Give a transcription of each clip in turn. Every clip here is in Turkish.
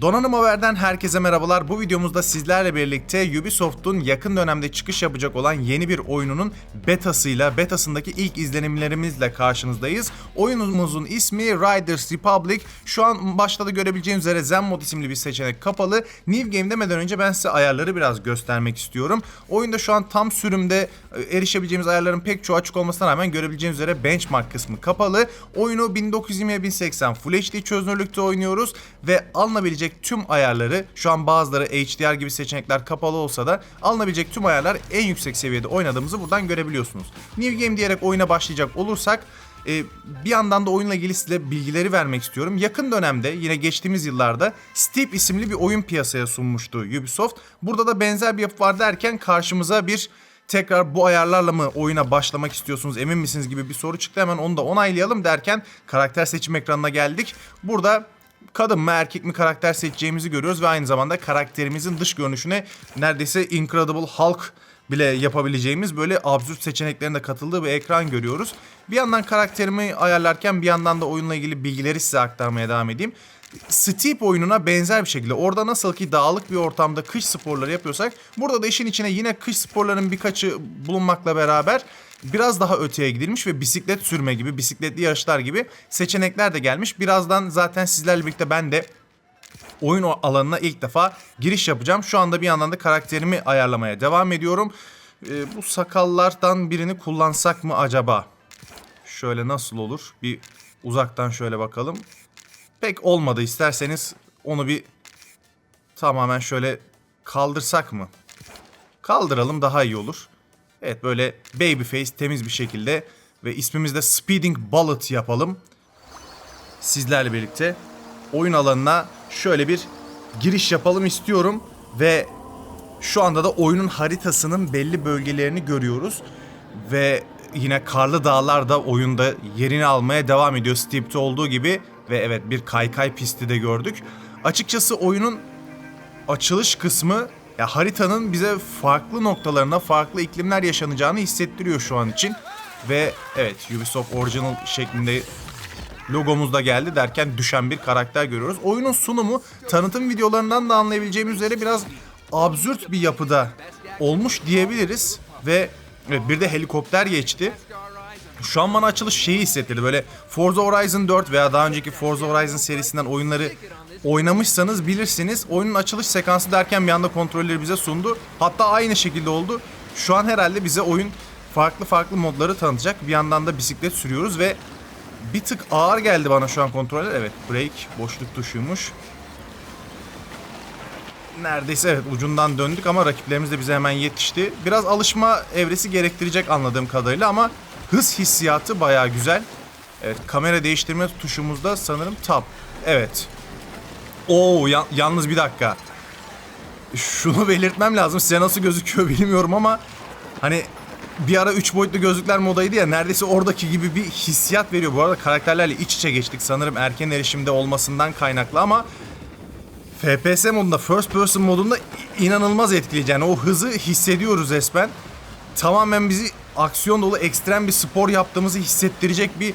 Donanım Haber'den herkese merhabalar. Bu videomuzda sizlerle birlikte Ubisoft'un yakın dönemde çıkış yapacak olan yeni bir oyununun betasıyla, betasındaki ilk izlenimlerimizle karşınızdayız. Oyunumuzun ismi Riders Republic. Şu an başta da görebileceğiniz üzere Zen Mod isimli bir seçenek kapalı. New Game demeden önce ben size ayarları biraz göstermek istiyorum. Oyunda şu an tam sürümde e, erişebileceğimiz ayarların pek çoğu açık olmasına rağmen görebileceğiniz üzere benchmark kısmı kapalı. Oyunu 1920x1080 Full HD çözünürlükte oynuyoruz ve alınabilecek tüm ayarları şu an bazıları HDR gibi seçenekler kapalı olsa da alınabilecek tüm ayarlar en yüksek seviyede oynadığımızı buradan görebiliyorsunuz. New Game diyerek oyuna başlayacak olursak e, bir yandan da oyunla ilgili size bilgileri vermek istiyorum. Yakın dönemde yine geçtiğimiz yıllarda Steep isimli bir oyun piyasaya sunmuştu Ubisoft. Burada da benzer bir yapı var derken karşımıza bir tekrar bu ayarlarla mı oyuna başlamak istiyorsunuz emin misiniz gibi bir soru çıktı. Hemen onu da onaylayalım derken karakter seçim ekranına geldik. Burada kadın mı erkek mi karakter seçeceğimizi görüyoruz ve aynı zamanda karakterimizin dış görünüşüne neredeyse Incredible Hulk bile yapabileceğimiz böyle absürt seçeneklerin de katıldığı bir ekran görüyoruz. Bir yandan karakterimi ayarlarken bir yandan da oyunla ilgili bilgileri size aktarmaya devam edeyim. Steep oyununa benzer bir şekilde orada nasıl ki dağlık bir ortamda kış sporları yapıyorsak burada da işin içine yine kış sporlarının birkaçı bulunmakla beraber biraz daha öteye gidilmiş ve bisiklet sürme gibi, bisikletli yarışlar gibi seçenekler de gelmiş. Birazdan zaten sizlerle birlikte ben de oyun alanına ilk defa giriş yapacağım. Şu anda bir yandan da karakterimi ayarlamaya devam ediyorum. Ee, bu sakallardan birini kullansak mı acaba? Şöyle nasıl olur? Bir uzaktan şöyle bakalım. Pek olmadı. İsterseniz onu bir tamamen şöyle kaldırsak mı? Kaldıralım daha iyi olur. Evet böyle babyface temiz bir şekilde ve ismimizi de Speeding Bullet yapalım. Sizlerle birlikte oyun alanına şöyle bir giriş yapalım istiyorum ve şu anda da oyunun haritasının belli bölgelerini görüyoruz ve yine karlı dağlar da oyunda yerini almaya devam ediyor Steep'te olduğu gibi ve evet bir kaykay pisti de gördük. Açıkçası oyunun açılış kısmı ya haritanın bize farklı noktalarına farklı iklimler yaşanacağını hissettiriyor şu an için. Ve evet Ubisoft Original şeklinde logomuz da geldi derken düşen bir karakter görüyoruz. Oyunun sunumu tanıtım videolarından da anlayabileceğimiz üzere biraz absürt bir yapıda olmuş diyebiliriz. Ve bir de helikopter geçti. Şu an bana açılış şeyi hissettirdi. Böyle Forza Horizon 4 veya daha önceki Forza Horizon serisinden oyunları oynamışsanız bilirsiniz. Oyunun açılış sekansı derken bir anda kontrolleri bize sundu. Hatta aynı şekilde oldu. Şu an herhalde bize oyun farklı farklı modları tanıtacak. Bir yandan da bisiklet sürüyoruz ve bir tık ağır geldi bana şu an kontroller. Evet break boşluk tuşuymuş. Neredeyse evet ucundan döndük ama rakiplerimiz de bize hemen yetişti. Biraz alışma evresi gerektirecek anladığım kadarıyla ama hız hissiyatı bayağı güzel. Evet kamera değiştirme tuşumuzda sanırım tab. Evet. Oo ya- yalnız bir dakika. Şunu belirtmem lazım. Size nasıl gözüküyor bilmiyorum ama hani bir ara 3 boyutlu gözlükler modaydı ya neredeyse oradaki gibi bir hissiyat veriyor. Bu arada karakterlerle iç içe geçtik sanırım erken erişimde olmasından kaynaklı ama FPS modunda, first person modunda inanılmaz etkileyici. Yani o hızı hissediyoruz resmen. Tamamen bizi aksiyon dolu ekstrem bir spor yaptığımızı hissettirecek bir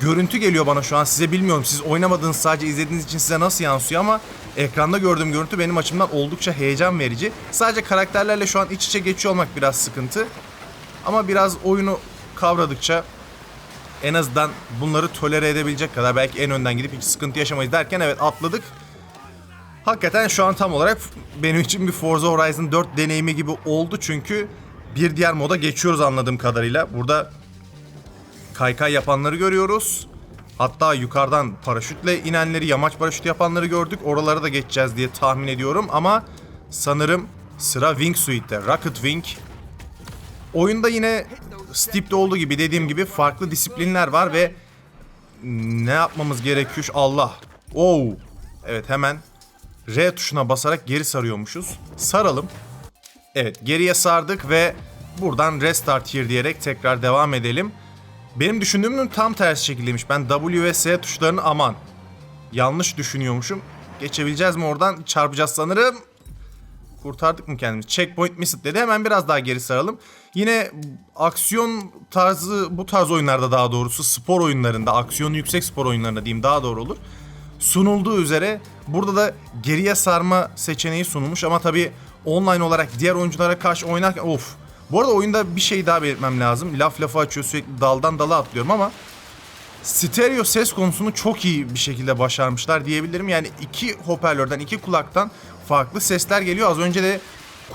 görüntü geliyor bana şu an. Size bilmiyorum siz oynamadığınız sadece izlediğiniz için size nasıl yansıyor ama ekranda gördüğüm görüntü benim açımdan oldukça heyecan verici. Sadece karakterlerle şu an iç içe geçiyor olmak biraz sıkıntı. Ama biraz oyunu kavradıkça en azından bunları tolere edebilecek kadar belki en önden gidip hiç sıkıntı yaşamayız derken evet atladık. Hakikaten şu an tam olarak benim için bir Forza Horizon 4 deneyimi gibi oldu çünkü bir diğer moda geçiyoruz anladığım kadarıyla. Burada kaykay yapanları görüyoruz. Hatta yukarıdan paraşütle inenleri, yamaç paraşütü yapanları gördük. Oralara da geçeceğiz diye tahmin ediyorum ama sanırım sıra Wingsuit'te. Rocket Wing. Oyunda yine Steep'te olduğu gibi dediğim gibi farklı disiplinler var ve ne yapmamız gerekiyor? Allah. Oo. Evet hemen R tuşuna basarak geri sarıyormuşuz. Saralım. Evet geriye sardık ve buradan restart here diyerek tekrar devam edelim. Benim düşündüğümün tam tersi şekildeymiş. Ben W ve S tuşlarını aman. Yanlış düşünüyormuşum. Geçebileceğiz mi oradan? Çarpacağız sanırım. Kurtardık mı kendimizi? Checkpoint missed dedi. Hemen biraz daha geri saralım. Yine aksiyon tarzı bu tarz oyunlarda daha doğrusu spor oyunlarında, aksiyonu yüksek spor oyunlarında diyeyim daha doğru olur. sunulduğu üzere burada da geriye sarma seçeneği sunulmuş ama tabii online olarak diğer oyunculara karşı oynarken of. Bu arada oyunda bir şey daha belirtmem lazım. Laf lafı açıyor sürekli daldan dala atlıyorum ama stereo ses konusunu çok iyi bir şekilde başarmışlar diyebilirim. Yani iki hoparlörden, iki kulaktan farklı sesler geliyor. Az önce de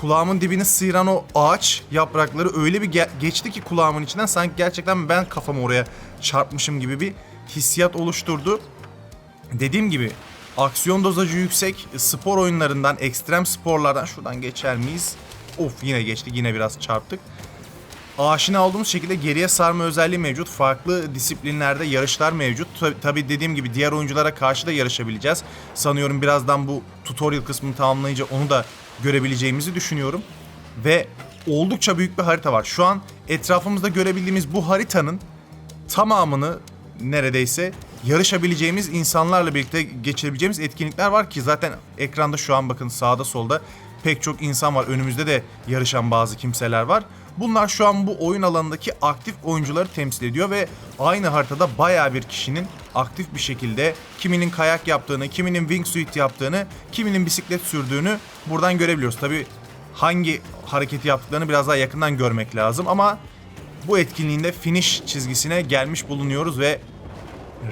kulağımın dibini sıyıran o ağaç yaprakları öyle bir ge- geçti ki kulağımın içinden sanki gerçekten ben kafamı oraya çarpmışım gibi bir hissiyat oluşturdu. Dediğim gibi aksiyon dozajı yüksek spor oyunlarından, ekstrem sporlardan şuradan geçer miyiz? Of yine geçtik yine biraz çarptık. Aşina olduğumuz şekilde geriye sarma özelliği mevcut. Farklı disiplinlerde yarışlar mevcut. Tabi, dediğim gibi diğer oyunculara karşı da yarışabileceğiz. Sanıyorum birazdan bu tutorial kısmını tamamlayınca onu da görebileceğimizi düşünüyorum. Ve oldukça büyük bir harita var. Şu an etrafımızda görebildiğimiz bu haritanın tamamını neredeyse yarışabileceğimiz insanlarla birlikte geçirebileceğimiz etkinlikler var ki zaten ekranda şu an bakın sağda solda pek çok insan var. Önümüzde de yarışan bazı kimseler var. Bunlar şu an bu oyun alanındaki aktif oyuncuları temsil ediyor ve aynı haritada bayağı bir kişinin aktif bir şekilde kiminin kayak yaptığını, kiminin wingsuit yaptığını, kiminin bisiklet sürdüğünü buradan görebiliyoruz. Tabi hangi hareketi yaptıklarını biraz daha yakından görmek lazım ama bu etkinliğinde finish çizgisine gelmiş bulunuyoruz ve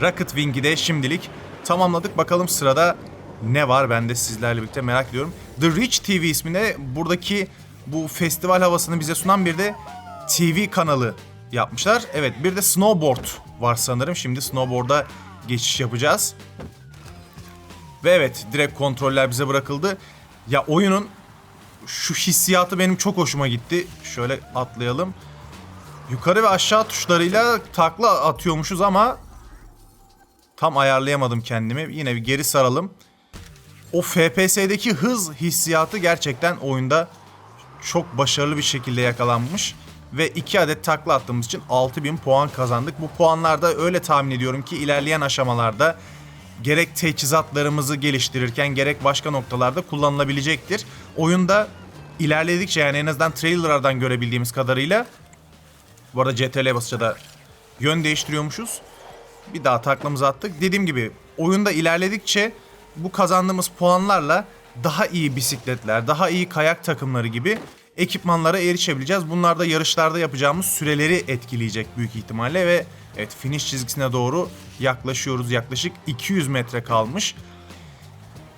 Rocket Wing'i de şimdilik tamamladık. Bakalım sırada ne var ben de sizlerle birlikte merak ediyorum. The Rich TV isminde buradaki bu festival havasını bize sunan bir de TV kanalı yapmışlar. Evet bir de snowboard var sanırım. Şimdi snowboard'a geçiş yapacağız. Ve evet direkt kontroller bize bırakıldı. Ya oyunun şu hissiyatı benim çok hoşuma gitti. Şöyle atlayalım. Yukarı ve aşağı tuşlarıyla takla atıyormuşuz ama tam ayarlayamadım kendimi. Yine bir geri saralım. O FPS'deki hız hissiyatı gerçekten oyunda çok başarılı bir şekilde yakalanmış. Ve 2 adet takla attığımız için 6000 puan kazandık. Bu puanlar da öyle tahmin ediyorum ki ilerleyen aşamalarda gerek teçhizatlarımızı geliştirirken gerek başka noktalarda kullanılabilecektir. Oyunda ilerledikçe yani en azından trailerlardan görebildiğimiz kadarıyla bu arada CTRL basınca da yön değiştiriyormuşuz. Bir daha taklamızı attık. Dediğim gibi oyunda ilerledikçe bu kazandığımız puanlarla daha iyi bisikletler, daha iyi kayak takımları gibi ekipmanlara erişebileceğiz. Bunlar da yarışlarda yapacağımız süreleri etkileyecek büyük ihtimalle ve evet finish çizgisine doğru yaklaşıyoruz. Yaklaşık 200 metre kalmış.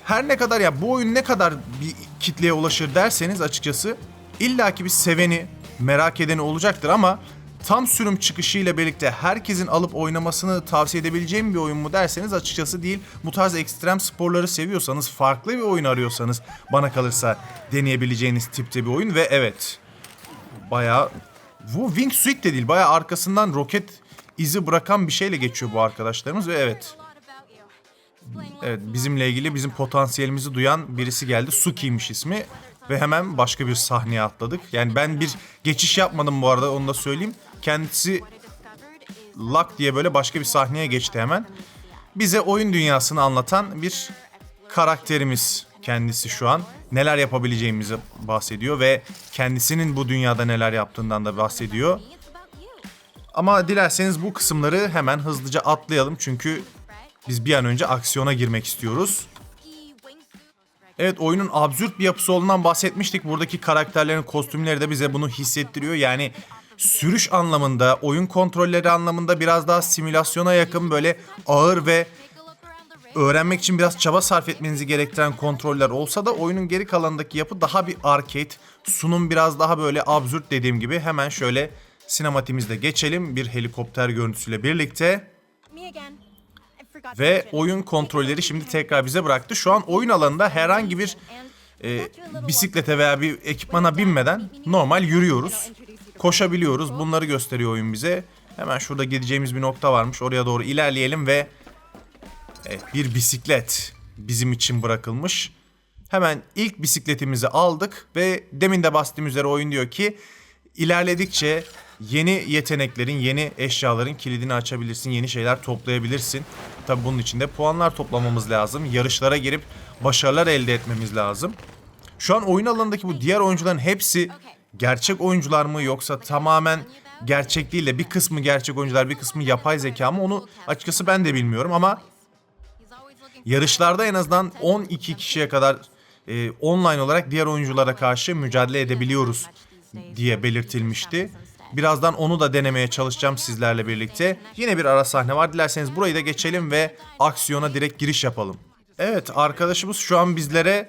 Her ne kadar ya bu oyun ne kadar bir kitleye ulaşır derseniz açıkçası illaki bir seveni, merak edeni olacaktır ama tam sürüm çıkışıyla birlikte herkesin alıp oynamasını tavsiye edebileceğim bir oyun mu derseniz açıkçası değil. Bu tarz ekstrem sporları seviyorsanız, farklı bir oyun arıyorsanız bana kalırsa deneyebileceğiniz tipte bir oyun ve evet bayağı bu wingsuit de değil bayağı arkasından roket izi bırakan bir şeyle geçiyor bu arkadaşlarımız ve evet Evet bizimle ilgili bizim potansiyelimizi duyan birisi geldi. Suki'ymiş ismi. Ve hemen başka bir sahneye atladık. Yani ben bir geçiş yapmadım bu arada onu da söyleyeyim. Kendisi Luck diye böyle başka bir sahneye geçti hemen. Bize oyun dünyasını anlatan bir karakterimiz kendisi şu an. Neler yapabileceğimizi bahsediyor ve kendisinin bu dünyada neler yaptığından da bahsediyor. Ama dilerseniz bu kısımları hemen hızlıca atlayalım çünkü biz bir an önce aksiyona girmek istiyoruz. Evet oyunun absürt bir yapısı olduğundan bahsetmiştik. Buradaki karakterlerin kostümleri de bize bunu hissettiriyor. Yani sürüş anlamında, oyun kontrolleri anlamında biraz daha simülasyona yakın böyle ağır ve öğrenmek için biraz çaba sarf etmenizi gerektiren kontroller olsa da oyunun geri kalanındaki yapı daha bir arcade. Sunum biraz daha böyle absürt dediğim gibi. Hemen şöyle sinematimizde geçelim bir helikopter görüntüsüyle birlikte. Ve oyun kontrolleri şimdi tekrar bize bıraktı. Şu an oyun alanında herhangi bir e, bisiklete veya bir ekipmana binmeden normal yürüyoruz. Koşabiliyoruz. Bunları gösteriyor oyun bize. Hemen şurada gideceğimiz bir nokta varmış. Oraya doğru ilerleyelim ve evet, bir bisiklet bizim için bırakılmış. Hemen ilk bisikletimizi aldık ve demin de bastığım üzere oyun diyor ki ilerledikçe yeni yeteneklerin, yeni eşyaların kilidini açabilirsin, yeni şeyler toplayabilirsin. Tabi bunun için de puanlar toplamamız lazım. Yarışlara girip başarılar elde etmemiz lazım. Şu an oyun alanındaki bu diğer oyuncuların hepsi gerçek oyuncular mı yoksa tamamen gerçek değil de bir kısmı gerçek oyuncular bir kısmı yapay zeka mı onu açıkçası ben de bilmiyorum ama yarışlarda en azından 12 kişiye kadar e, online olarak diğer oyunculara karşı mücadele edebiliyoruz diye belirtilmişti. Birazdan onu da denemeye çalışacağım sizlerle birlikte. Yine bir ara sahne var. Dilerseniz burayı da geçelim ve aksiyona direkt giriş yapalım. Evet arkadaşımız şu an bizlere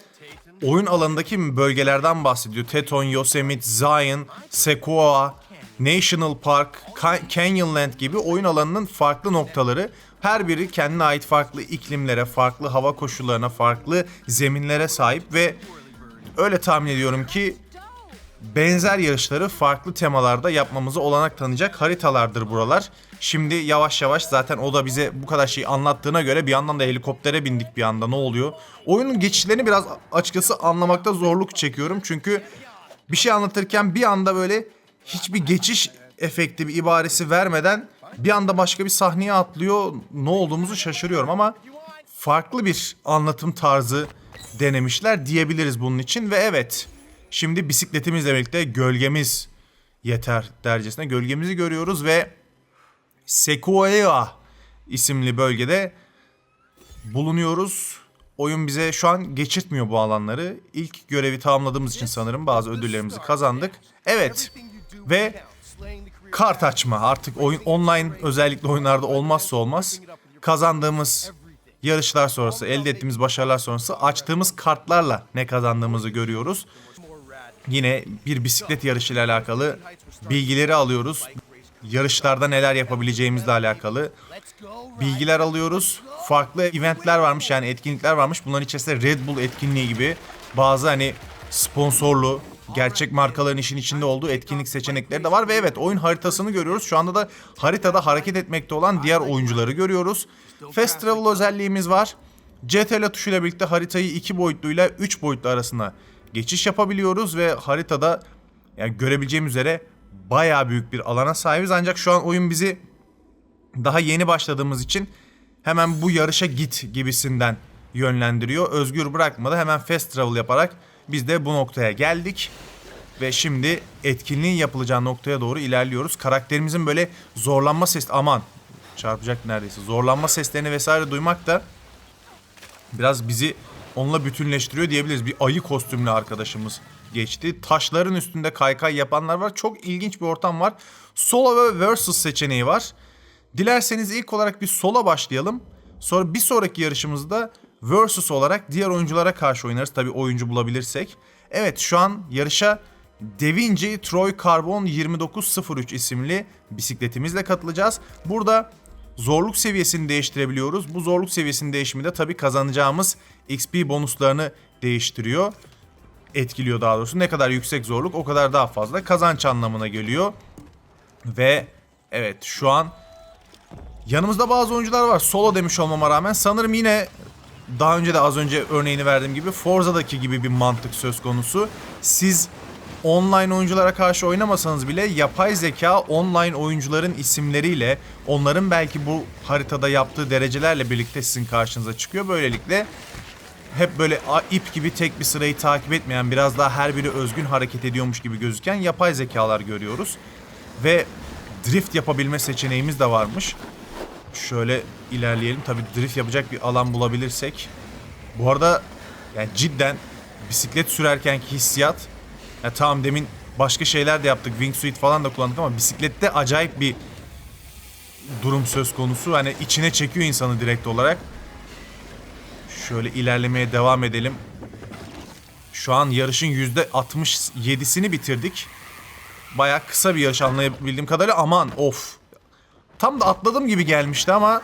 oyun alanındaki bölgelerden bahsediyor. Teton, Yosemite, Zion, Sequoia, National Park, Ca- Canyonland gibi oyun alanının farklı noktaları. Her biri kendine ait farklı iklimlere, farklı hava koşullarına, farklı zeminlere sahip ve öyle tahmin ediyorum ki benzer yarışları farklı temalarda yapmamıza olanak tanıyacak haritalardır buralar. Şimdi yavaş yavaş zaten o da bize bu kadar şey anlattığına göre bir yandan da helikoptere bindik bir anda ne oluyor? Oyunun geçişlerini biraz açıkçası anlamakta zorluk çekiyorum. Çünkü bir şey anlatırken bir anda böyle hiçbir geçiş efekti bir ibaresi vermeden bir anda başka bir sahneye atlıyor. Ne olduğumuzu şaşırıyorum ama farklı bir anlatım tarzı denemişler diyebiliriz bunun için ve evet şimdi bisikletimizle birlikte gölgemiz yeter dercesine gölgemizi görüyoruz ve Sequoia isimli bölgede bulunuyoruz. Oyun bize şu an geçirtmiyor bu alanları. İlk görevi tamamladığımız için sanırım bazı ödüllerimizi kazandık. Evet ve kart açma artık oyun online özellikle oyunlarda olmazsa olmaz. Kazandığımız yarışlar sonrası, elde ettiğimiz başarılar sonrası açtığımız kartlarla ne kazandığımızı görüyoruz. Yine bir bisiklet yarışıyla alakalı bilgileri alıyoruz. Yarışlarda neler yapabileceğimizle alakalı bilgiler alıyoruz. Farklı eventler varmış yani etkinlikler varmış. Bunların içerisinde Red Bull etkinliği gibi bazı hani sponsorlu gerçek markaların işin içinde olduğu etkinlik seçenekleri de var ve evet oyun haritasını görüyoruz. Şu anda da haritada hareket etmekte olan diğer oyuncuları görüyoruz. Fast Travel özelliğimiz var. CTRL tuşuyla birlikte haritayı iki boyutluyla üç boyutlu arasında geçiş yapabiliyoruz ve haritada yani görebileceğim üzere bayağı büyük bir alana sahibiz. Ancak şu an oyun bizi daha yeni başladığımız için hemen bu yarışa git gibisinden yönlendiriyor. Özgür bırakmadı. Hemen fast travel yaparak biz de bu noktaya geldik. Ve şimdi etkinliğin yapılacağı noktaya doğru ilerliyoruz. Karakterimizin böyle zorlanma ses aman çarpacak neredeyse. Zorlanma seslerini vesaire duymak da biraz bizi onunla bütünleştiriyor diyebiliriz. Bir ayı kostümlü arkadaşımız geçti. Taşların üstünde kaykay yapanlar var. Çok ilginç bir ortam var. Solo ve versus seçeneği var. Dilerseniz ilk olarak bir sola başlayalım. Sonra bir sonraki yarışımızda versus olarak diğer oyunculara karşı oynarız. Tabi oyuncu bulabilirsek. Evet şu an yarışa Devinci Troy Carbon 2903 isimli bisikletimizle katılacağız. Burada zorluk seviyesini değiştirebiliyoruz. Bu zorluk seviyesinin değişimi de tabii kazanacağımız XP bonuslarını değiştiriyor. Etkiliyor daha doğrusu. Ne kadar yüksek zorluk o kadar daha fazla kazanç anlamına geliyor. Ve evet şu an yanımızda bazı oyuncular var. Solo demiş olmama rağmen sanırım yine daha önce de az önce örneğini verdiğim gibi Forza'daki gibi bir mantık söz konusu. Siz online oyunculara karşı oynamasanız bile yapay zeka online oyuncuların isimleriyle onların belki bu haritada yaptığı derecelerle birlikte sizin karşınıza çıkıyor. Böylelikle hep böyle ip gibi tek bir sırayı takip etmeyen biraz daha her biri özgün hareket ediyormuş gibi gözüken yapay zekalar görüyoruz. Ve drift yapabilme seçeneğimiz de varmış. Şöyle ilerleyelim. Tabi drift yapacak bir alan bulabilirsek. Bu arada yani cidden bisiklet sürerkenki hissiyat ya tamam demin başka şeyler de yaptık. Wingsuit falan da kullandık ama bisiklette acayip bir durum söz konusu. Hani içine çekiyor insanı direkt olarak. Şöyle ilerlemeye devam edelim. Şu an yarışın %67'sini bitirdik. Baya kısa bir yarış anlayabildiğim kadarıyla. Aman of. Tam da atladığım gibi gelmişti ama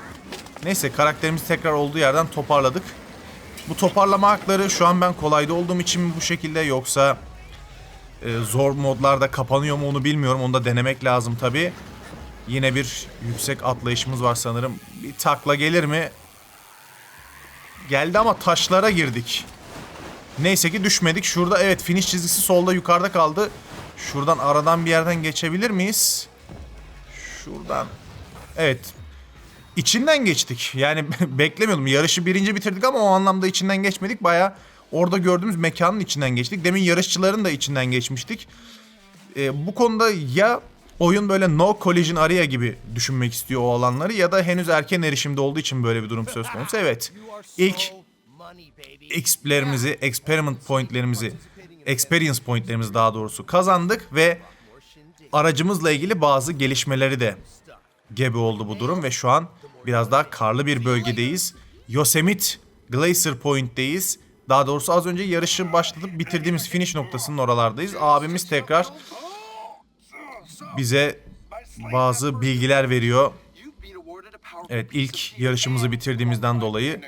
neyse karakterimizi tekrar olduğu yerden toparladık. Bu toparlama hakları şu an ben kolayda olduğum için bu şekilde yoksa e, zor modlarda kapanıyor mu onu bilmiyorum. Onu da denemek lazım tabi. Yine bir yüksek atlayışımız var sanırım. Bir takla gelir mi? Geldi ama taşlara girdik. Neyse ki düşmedik. Şurada evet finish çizgisi solda yukarıda kaldı. Şuradan aradan bir yerden geçebilir miyiz? Şuradan. Evet. İçinden geçtik. Yani beklemiyordum. Yarışı birinci bitirdik ama o anlamda içinden geçmedik. Baya orada gördüğümüz mekanın içinden geçtik. Demin yarışçıların da içinden geçmiştik. Ee, bu konuda ya oyun böyle no collision area gibi düşünmek istiyor o alanları ya da henüz erken erişimde olduğu için böyle bir durum söz konusu. Evet. İlk XP'lerimizi, experiment point'lerimizi, experience point'lerimizi daha doğrusu kazandık ve aracımızla ilgili bazı gelişmeleri de gebe oldu bu durum ve şu an biraz daha karlı bir bölgedeyiz. Yosemite Glacier Point'teyiz. Daha doğrusu az önce yarışı başlatıp bitirdiğimiz finish noktasının oralardayız. Abimiz tekrar bize bazı bilgiler veriyor. Evet ilk yarışımızı bitirdiğimizden dolayı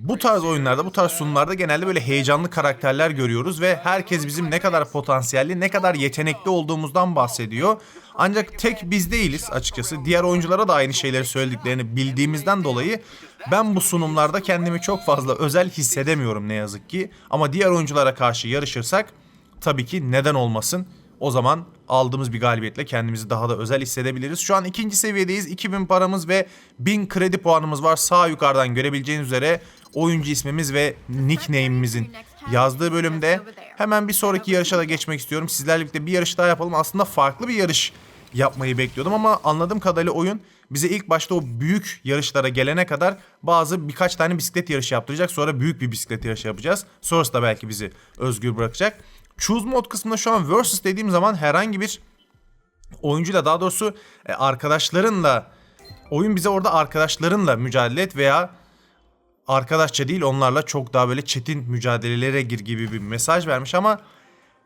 bu tarz oyunlarda, bu tarz sunumlarda genelde böyle heyecanlı karakterler görüyoruz ve herkes bizim ne kadar potansiyelli, ne kadar yetenekli olduğumuzdan bahsediyor. Ancak tek biz değiliz açıkçası. Diğer oyunculara da aynı şeyleri söylediklerini bildiğimizden dolayı ben bu sunumlarda kendimi çok fazla özel hissedemiyorum ne yazık ki. Ama diğer oyunculara karşı yarışırsak tabii ki neden olmasın. O zaman aldığımız bir galibiyetle kendimizi daha da özel hissedebiliriz. Şu an ikinci seviyedeyiz. 2000 paramız ve 1000 kredi puanımız var. Sağ yukarıdan görebileceğiniz üzere oyuncu ismimiz ve nickname'imizin yazdığı bölümde. Hemen bir sonraki yarışa da geçmek istiyorum. Sizlerle birlikte bir yarış daha yapalım. Aslında farklı bir yarış yapmayı bekliyordum ama anladığım kadarıyla oyun bize ilk başta o büyük yarışlara gelene kadar bazı birkaç tane bisiklet yarışı yaptıracak. Sonra büyük bir bisiklet yarışı yapacağız. Sonrası da belki bizi özgür bırakacak. Choose mod kısmında şu an versus dediğim zaman herhangi bir oyuncuyla daha doğrusu e, arkadaşlarınla oyun bize orada arkadaşlarınla mücadele et veya arkadaşça değil onlarla çok daha böyle çetin mücadelelere gir gibi bir mesaj vermiş ama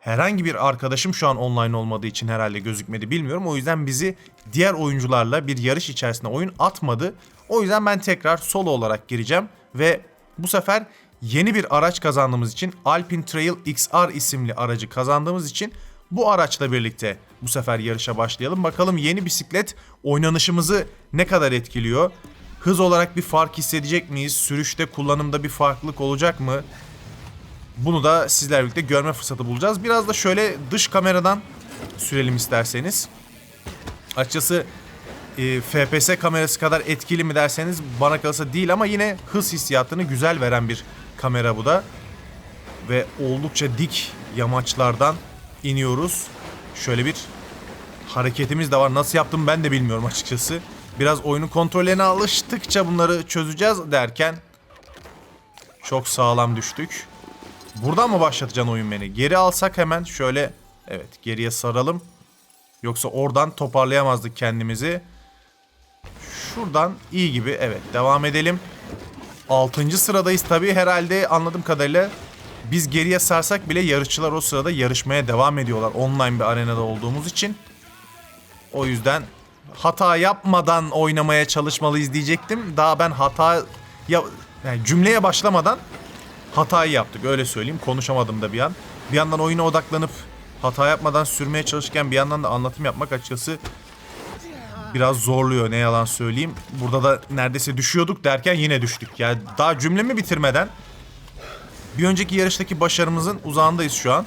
herhangi bir arkadaşım şu an online olmadığı için herhalde gözükmedi bilmiyorum. O yüzden bizi diğer oyuncularla bir yarış içerisinde oyun atmadı. O yüzden ben tekrar solo olarak gireceğim ve bu sefer yeni bir araç kazandığımız için Alpine Trail XR isimli aracı kazandığımız için bu araçla birlikte bu sefer yarışa başlayalım. Bakalım yeni bisiklet oynanışımızı ne kadar etkiliyor? Hız olarak bir fark hissedecek miyiz? Sürüşte, kullanımda bir farklılık olacak mı? Bunu da sizlerle birlikte görme fırsatı bulacağız. Biraz da şöyle dış kameradan sürelim isterseniz. Açıkçası e, FPS kamerası kadar etkili mi derseniz bana kalırsa değil ama yine hız hissiyatını güzel veren bir kamera bu da. Ve oldukça dik yamaçlardan iniyoruz. Şöyle bir hareketimiz de var. Nasıl yaptım ben de bilmiyorum açıkçası. Biraz oyunun kontrollerine alıştıkça bunları çözeceğiz derken çok sağlam düştük. Buradan mı başlatacaksın oyun beni? Geri alsak hemen şöyle evet geriye saralım. Yoksa oradan toparlayamazdık kendimizi. Şuradan iyi gibi evet devam edelim. 6. sıradayız tabii herhalde anladığım kadarıyla biz geriye sarsak bile yarışçılar o sırada yarışmaya devam ediyorlar online bir arenada olduğumuz için. O yüzden hata yapmadan oynamaya çalışmalıyız diyecektim. Daha ben hata ya yani cümleye başlamadan hatayı yaptık öyle söyleyeyim. Konuşamadım da bir an. Bir yandan oyuna odaklanıp hata yapmadan sürmeye çalışırken bir yandan da anlatım yapmak açıkçası biraz zorluyor ne yalan söyleyeyim. Burada da neredeyse düşüyorduk derken yine düştük. Yani daha cümlemi bitirmeden bir önceki yarıştaki başarımızın uzağındayız şu an.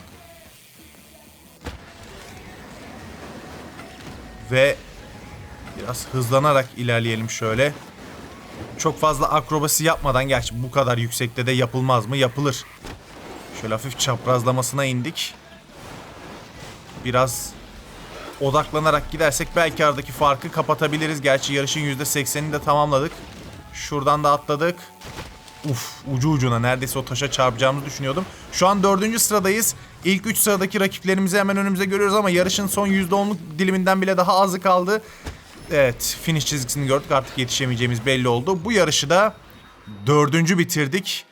Ve biraz hızlanarak ilerleyelim şöyle. Çok fazla akrobasi yapmadan gerçi bu kadar yüksekte de yapılmaz mı? Yapılır. Şöyle hafif çaprazlamasına indik. Biraz odaklanarak gidersek belki aradaki farkı kapatabiliriz. Gerçi yarışın %80'ini de tamamladık. Şuradan da atladık. Uf ucu ucuna neredeyse o taşa çarpacağımızı düşünüyordum. Şu an dördüncü sıradayız. İlk üç sıradaki rakiplerimizi hemen önümüze görüyoruz ama yarışın son %10'luk diliminden bile daha azı kaldı. Evet finish çizgisini gördük artık yetişemeyeceğimiz belli oldu. Bu yarışı da dördüncü bitirdik.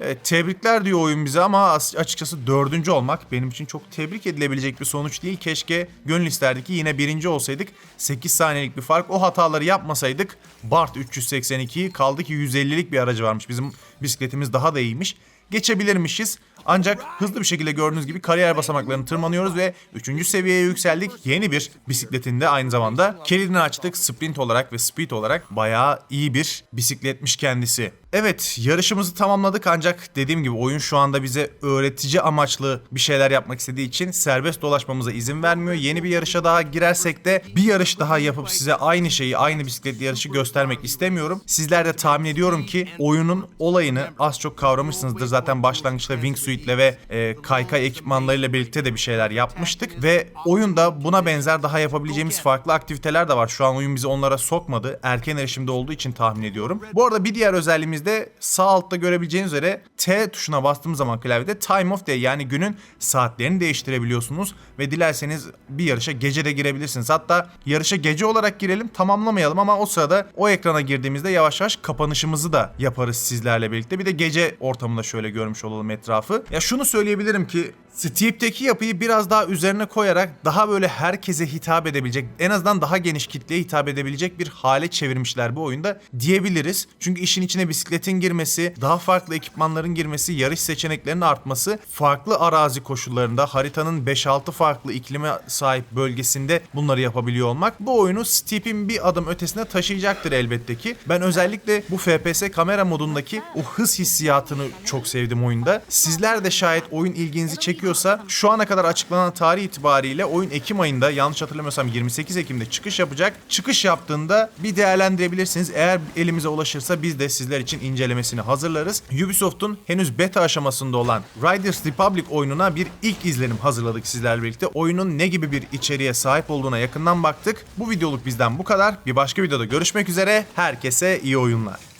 Evet, tebrikler diyor oyun bize ama as- açıkçası dördüncü olmak benim için çok tebrik edilebilecek bir sonuç değil. Keşke gönül isterdik ki yine birinci olsaydık. 8 saniyelik bir fark. O hataları yapmasaydık Bart 382 kaldı ki 150'lik bir aracı varmış. Bizim bisikletimiz daha da iyiymiş. Geçebilirmişiz. Ancak hızlı bir şekilde gördüğünüz gibi kariyer basamaklarını tırmanıyoruz ve 3. seviyeye yükseldik. Yeni bir bisikletin de aynı zamanda kilidini açtık. Sprint olarak ve speed olarak bayağı iyi bir bisikletmiş kendisi. Evet yarışımızı tamamladık ancak dediğim gibi oyun şu anda bize öğretici amaçlı bir şeyler yapmak istediği için serbest dolaşmamıza izin vermiyor. Yeni bir yarışa daha girersek de bir yarış daha yapıp size aynı şeyi aynı bisikletli yarışı göstermek istemiyorum. Sizler de tahmin ediyorum ki oyunun olayı olayını az çok kavramışsınızdır. Zaten başlangıçta Wingsuit'le ve e, kaykay ekipmanlarıyla birlikte de bir şeyler yapmıştık. Ve oyunda buna benzer daha yapabileceğimiz farklı aktiviteler de var. Şu an oyun bizi onlara sokmadı. Erken erişimde olduğu için tahmin ediyorum. Bu arada bir diğer özelliğimiz de sağ altta görebileceğiniz üzere T tuşuna bastığımız zaman klavyede Time of Day yani günün saatlerini değiştirebiliyorsunuz. Ve dilerseniz bir yarışa gece de girebilirsiniz. Hatta yarışa gece olarak girelim tamamlamayalım ama o sırada o ekrana girdiğimizde yavaş yavaş kapanışımızı da yaparız sizlerle birlikte. Bir de gece ortamında şöyle görmüş olalım etrafı. Ya şunu söyleyebilirim ki Steep'teki yapıyı biraz daha üzerine koyarak daha böyle herkese hitap edebilecek, en azından daha geniş kitleye hitap edebilecek bir hale çevirmişler bu oyunda diyebiliriz. Çünkü işin içine bisikletin girmesi, daha farklı ekipmanların girmesi, yarış seçeneklerinin artması, farklı arazi koşullarında haritanın 5-6 farklı iklime sahip bölgesinde bunları yapabiliyor olmak bu oyunu Steep'in bir adım ötesine taşıyacaktır elbette ki. Ben özellikle bu FPS kamera modundaki o hız hissiyatını çok sevdim oyunda. Sizler de şayet oyun ilginizi çekiyorsa şu ana kadar açıklanan tarih itibariyle oyun Ekim ayında yanlış hatırlamıyorsam 28 Ekim'de çıkış yapacak. Çıkış yaptığında bir değerlendirebilirsiniz. Eğer elimize ulaşırsa biz de sizler için incelemesini hazırlarız. Ubisoft'un henüz beta aşamasında olan Riders Republic oyununa bir ilk izlenim hazırladık sizlerle birlikte. Oyunun ne gibi bir içeriğe sahip olduğuna yakından baktık. Bu videoluk bizden bu kadar. Bir başka videoda görüşmek üzere. Herkese iyi oyunlar.